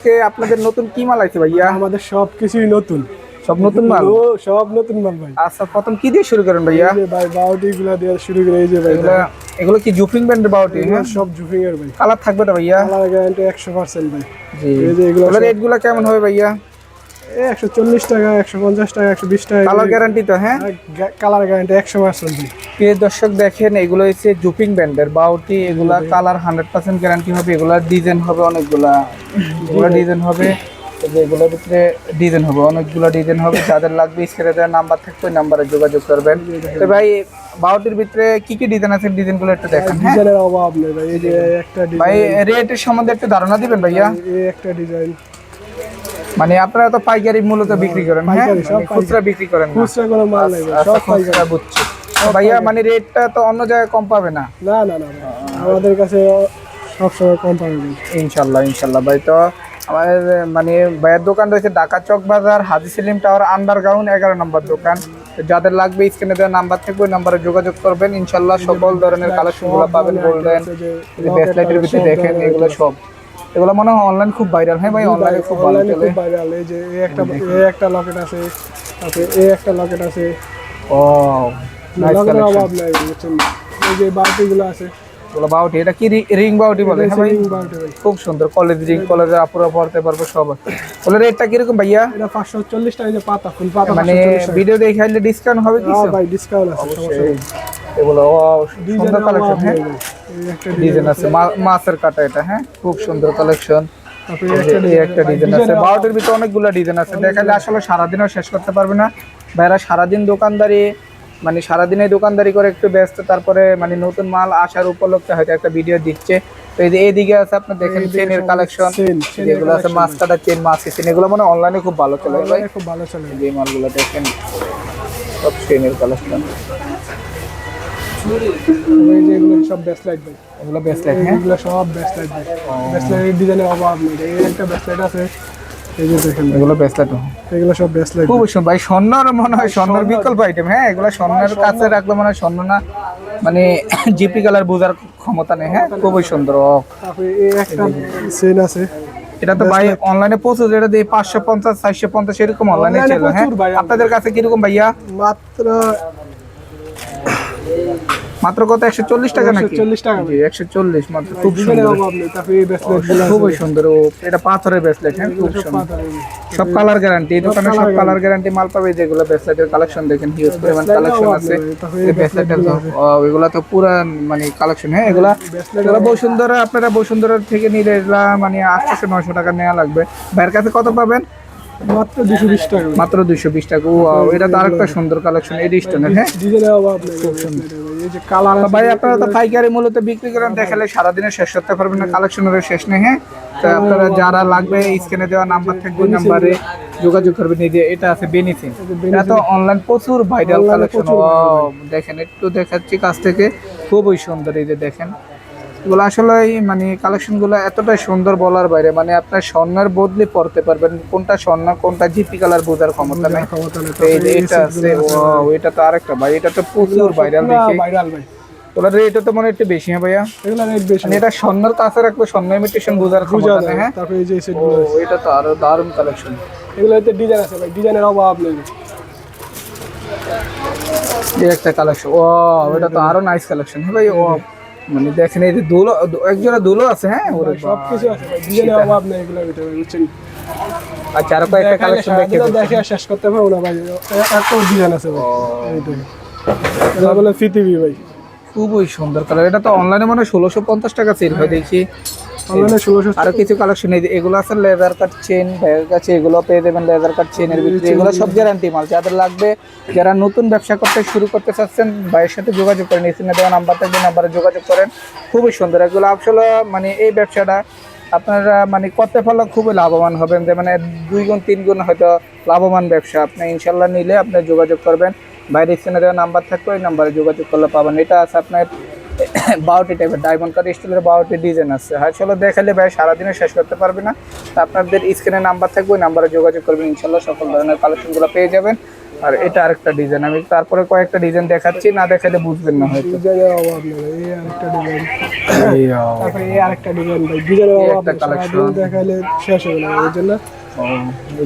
আজকে আপনাদের নতুন কি মাল আছে ভাইয়া? আমাদের সব কিছুই নতুন। সব নতুন মাল? ও, সব নতুন মাল ভাই। আচ্ছা প্রথম কি দিয়ে শুরু করেন ভাইয়া? ভাই বাউটি গুলা দিয়ে শুরু করে এই যে ভাই এগুলো কি জুফিং ব্যান্ডের বাউটি? হ্যাঁ। সব জুফিং এর ভাই। কালার থাকবে না ভাইয়া? কালার গ্যারান্টি একশো পার্সেন্ট ভাই। জি। এই যে এগুলো রেটগুলো কেমন হবে ভাইয়া? একশো চল্লিশ টাকা একশো পঞ্চাশ টাকা একশো বিশ টাকা কালার গ্যারান্টি তো হ্যাঁ? কালার গ্যারান্টি একশো পার্সেন্ট প্রিয় দর্শক দেখেন এগুলো হচ্ছে জুপিং ব্যান্ডের বাউটি এগুলা কালার হান্ড্রেড পার্সেন্ট গ্যারান্টি হবে এগুলা ডিজাইন হবে অনেকগুলা। এগুলো ডিজাইন হবে এগুলোর ভিতরে ডিজাইন হবে অনেকগুলো ডিজাইন হবে যাদের লাগবে স্ক্রিনে দেওয়ার নাম্বার থাকবে ওই নাম্বারে যোগাযোগ করবেন। তো ভাই বাউটির ভিতরে কি কি ডিজাইন আছে ডিজাইনগুলো একটু দেখেন হ্যাঁ? ডিজাইনের অভাব নেই ভাই এই যে একটা ভাই রেটের সম্বন্ধে একটু ধারণা দিবেন ভাইয়া। এই একটা ডিজাইন মানে আপনারা তো পাইকারি মূলত বিক্রি করেন হ্যাঁ? মানে খুচরা বিক্রি করেন খুচরা কোনো মাল নেই ভাই আচ্ছা, সব পাইকারি। বুঝছি। ভাইয়া মানে রেটটা তো অন্য জায়গায় কম পাবে না? না না না আমাদের কাছে সবসময় কম পাবে ইনশাল্লাহ ইনশাল্লাহ ভাই তো আমাদের মানে ভাইয়ের দোকান রয়েছে ঢাকা চক বাজার হাজি সেলিম টাওয়ার আন্ডারগ্রাউন্ড এগারো নম্বর দোকান। যাদের লাগবে স্ক্রিনে দেওয়া নাম্বার থেকে ওই নাম্বারে যোগাযোগ করবেন। ইনশাল্লাহ সকল ধরনের কালেকশনগুলো পাবেন বলবেন ব্রেসলেটের ভিতরে দেখেন এগুলো। সব। এগুলো মনে হয় অনলাইন খুব ভাইরাল হ্যাঁ ভাই অনলাইনে খুব ভালো চলে। খুব ভাইরাল এই যে এই একটা এই একটা লকেট আছে তারপরে এই একটা লকেট আছে। ও নাইস লকেটের কালেকশন অভাব নাই বুঝছেন? এই যে বাউটি গুলো আছে। এগুলো বাউটি এটা কি রিং বাউটি বলে? হ্যাঁ ভাই খুব সুন্দর। কলেজ রিং কলেজে আপুরা পড়তে পারব সব। বলে রেটটা কীরকম ভাইয়া? এটা পাঁচশো চল্লিশ টাকা যে পাতা ফুল পাতা মানে ভিডিও দেখে আসলে ডিসকাউন্ট হবে কি হ্যাঁ ভাই ডিসকাউন্ট আছে সমস্যা নেই। এগুলো সুন্দর কালেকশন হ্যাঁ ডিজাইন আছে মাছের কাটা এটা হ্যাঁ? খুব সুন্দর কালেকশন একটা ডিজাইন আছে। বারোটির ভিতরে অনেকগুলো ডিজাইন আছে। দেখালে আসলে সারাদিনও শেষ করতে পারবে না। ভাইরা সারাদিন দোকানদারি মানে সারাদিনে দোকানদারি করে একটু ব্যস্ত তারপরে মানে নতুন মাল আসার উপলক্ষে হয়তো একটা ভিডিও দিচ্ছে। তো এই যে এইদিকে আছে আপনি দেখেন চেনের কালেকশন যেগুলো আছে মাছ কাটা চেন মাছ চেন এগুলো মানে অনলাইনে খুব ভালো চলে। ভাই খুব ভালো চলে। যে মালগুলো দেখেন সব চেনের কালেকশন এই যে এগুলো সব বেস্ট ভাই এগুলো বেস্ট হ্যাঁ? এগুলো সব বেস্ট ভাই বেস্ট ডিজাইনের অভাব নেই। এই একটা বেস্ট আছে এই যে দেখেন এগুলো বেস্ট এগুলো সব বেস্ট খুব সুন্দর। ভাই স্বর্ণর মনে হয় স্বর্ণের বিকল্প আইটেম হ্যাঁ? এগুলো স্বর্ণের কাছে রাখলে মনে হয় স্বর্ণ না। মানে জিপি কালার বোঝার ক্ষমতা নেই হ্যাঁ? খুবই সুন্দর এই একটা আছে। এটা তো ভাই অনলাইনে প্রচুর যেটা দিয়ে পাঁচশো পঞ্চাশ চারশো পঞ্চাশ এরকম অনলাইনে ছিল হ্যাঁ? আপনাদের কাছে কীরকম ভাইয়া? মাত্র মাত্র কত? একশো চল্লিশ টাকা নাকি? চল্লিশ টাকা। একশো চল্লিশ মাত্র খুব খুবই সুন্দর। ও এটা পাথরের ব্রেসলেট হ্যাঁ? খুব সুন্দর। সব কালার গ্যারান্টি এই দোকানে সব কালার গ্যারান্টি মাল পাবে যেগুলো ব্রেসলেটের কালেকশন দেখেন হিউজ পরিমাণ কালেকশন আছে। এই ব্রেসলেটের এগুলা তো পুরা মানে কালেকশন হ্যাঁ এগুলা? এগুলা বসুন্ধরা আপনারা বসুন্ধরা থেকে নিলে এগুলা মানে আটশো নয়শো টাকা নেওয়া লাগবে। ভাইয়ের কাছে কত পাবেন? মাত্র দুশো বিশ টাকা মাত্র দুইশো বিশ টাকা। ও এটা তো আরেকটা সুন্দর কালেকশন এই স্টোনের হ্যাঁ? ডিজাইনের অভাব নেই। খুব সুন্দর। এই যে কালার ভাই আপনারা তো পাইকারি মূলত বিক্রি করেন দেখালে সারাদিনে শেষ করতে পারবেন না কালেকশনের শেষ নেই হ্যাঁ? তো আপনারা যারা লাগবে স্ক্রিনে দেওয়া নাম্বার থাকবে নাম্বারে যোগাযোগ করবেন এই যে এটা আছে বেনিসিন এটা তো অনলাইন প্রচুর ভাইরাল কালেকশন দেখেন একটু দেখাচ্ছি কাছ থেকে খুবই সুন্দর এই যে দেখেন। এগুলো আসলে মানে কালেকশনগুলো এতটাই সুন্দর বলার বাইরে মানে আপনার স্বর্ণের বদলে পড়তে পারবেন কোনটা স্বর্ণ কোনটা জিপি কালার বোঝার ক্ষমতা নেই। এটা আছে ও এটা তো আরেকটা ভাই এটা তো প্রচুর ভাইরাল দেখি। ভাইরাল ভাই। ওটার রেট তো মনে একটু বেশি হ্যাঁ ভাইয়া? এগুলো রেট বেশি। মানে এটা স্বর্ণের কাছে রাখলে স্বর্ণ ইমিটেশন বোঝার ক্ষমতা নেই হ্যাঁ? তারপরে এই যে সেট এটা তো আরও দারুণ কালেকশন এগুলোতে ডিজাইন আছে ভাই ডিজাইনের অভাব নেই। এই একটা কালেকশন ও এটা তো আরও নাইস কালেকশন হ্যাঁ ভাই ও মানে দেখেন এই যে দুলো একজোড়া দুলো আছে হ্যাঁ? ওরে সব কিছু আছে। ডিজাইনের অভাব নেই এগুলো ভিতরে বুঝছেন? আচ্ছা আর কয়েকটা কালেকশন দেখে দেখে শেষ করতে পারব না ভাই। এত ডিজাইন আছে ভাই। এইটাই এটা বলে পৃথিবী ভাই। খুবই সুন্দর কালার। এটা তো অনলাইনে মানে ষোলোশো পঞ্চাশ টাকা সেল হয় দেখি। অনলাইনে ষোলোশো আরও কিছু কালেকশন এই এগুলো আছে লেদার কাট চেন ভাইয়ের কাছে এগুলো পেয়ে যাবেন লেদার কাট চেনের ভিতরে। এগুলো সব গ্যারান্টি মাল। যাদের লাগবে যারা নতুন ব্যবসা করতে শুরু করতে চাচ্ছেন ভাইয়ের সাথে যোগাযোগ করেন এখানে দেওয়া নাম্বার থাকবে নাম্বারে যোগাযোগ করেন। খুবই সুন্দর। এগুলো আসলে মানে এই ব্যবসাটা আপনারা মানে করতে পারলে খুবই লাভবান হবেন। যে মানে দুই গুণ তিন গুণ হয়তো লাভবান ব্যবসা। আপনি ইনশাল্লাহ নিলে আপনি যোগাযোগ করবেন। বাইরে স্ক্রিনে দেওয়া নাম্বার থাকবে ওই নাম্বারে যোগাযোগ করলে পাবেন। এটা আছে আপনার বারোটি টাইপের ডায়মন্ড কাট স্টিলের বারোটি ডিজাইন আছে। আসলে দেখালে ভাই সারাদিনে শেষ করতে পারবে না। তা আপনাদের স্ক্রিনে নাম্বার থাকবে ওই নাম্বারে যোগাযোগ করবেন ইনশাল্লাহ সকল ধরনের কালেকশনগুলো পেয়ে যাবেন। আর এটা আরেকটা ডিজাইন আমি তারপরে কয়েকটা ডিজাইন দেখাচ্ছি না দেখালে বুঝবেন না হয়তো। এই আরেকটা ডিজাইন এই আরেকটা ডিজাইন ভাই ডিজাইনের অভাব একটা নেই collection। শেষ হবে না এই জন্য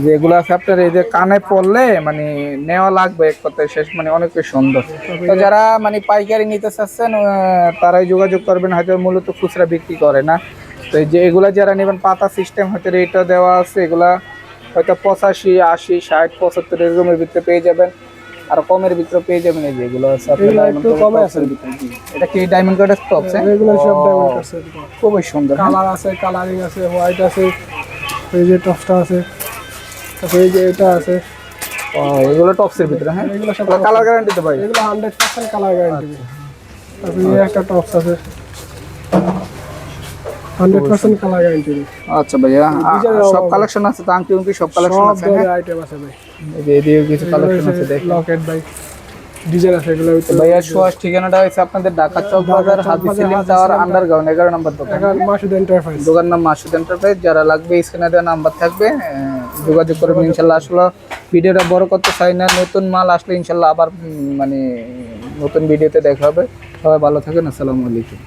যে এগুলো আছে আপনার এই যে কানে পড়লে মানে নেওয়া লাগবে এক কথায় শেষ মানে অনেক সুন্দর। তো যারা মানে পাইকারি নিতে চাচ্ছেন তারাই যোগাযোগ করবেন হয়তো মূলত খুচরা বিক্রি করে না। তো এই যে এগুলা যারা নেবেন পাতা সিস্টেম হয়তো রেটটা দেওয়া আছে এগুলা হয়তো পঁচাশি আশি ষাট পঁচাত্তর এরকমের ভিতরে পেয়ে যাবেন। আর কমের ভিতরে পেয়ে যাবেন এই যে এগুলো আছে একটু কমে আছে। এটা কি ডায়মন্ড কার্ডের টপস এগুলো সব ডায়মন্ড আছে খুবই সুন্দর হ্যাঁ? কালার আছে কালারিং আছে হোয়াইট আছে এই যে টপসটা আছে তারপরে এই যে এটা আছে। ও, এগুলো টপসের ভিতরে হ্যাঁ? এগুলো সব কালার গ্যারান্টি তো ভাই। এগুলো হান্ড্রেড পার্সেন্ট কালার গ্যারান্টি তারপরে এই একটা টপস আছে। হান্ড্রেড পার্সেন্ট কালার গ্যারান্টি আচ্ছা ভাইয়া আ- ডিজাইনের সব অভাব। কালেকশন আছে তো আংটি উংটি সব কালেকশন সব আছে হ্যাঁ? ধরনের আইটেম আছে ভাই। এই যে এদিকেও কিছু কালেকশন আছে দেখেন। লকেট ভাই। ডিজাইন আছে এগুলো ভাইয়া সুয়াস ঠিকানাটা হচ্ছে আপনাদের ঢাকা চক বাজার হাজি সেলিম টাওয়ার আন্ডারগ্রাউন্ড এগারো নম্বর দোকান। মাসুদ এন্টারপ্রাইজ দোকান নাম মাসুদ এন্টারপ্রাইজ যারা লাগবে স্ক্রিনে দেওয়া নাম্বার থাকবে। যোগাযোগ করবেন ইনশাল্লাহ আসলে ভিডিওটা বড় করতে চাই না। নতুন মাল আসলে ইনশাল্লাহ আবার মানে নতুন ভিডিওতে দেখা হবে। সবাই ভালো থাকেন আসসালামু আলাইকুম।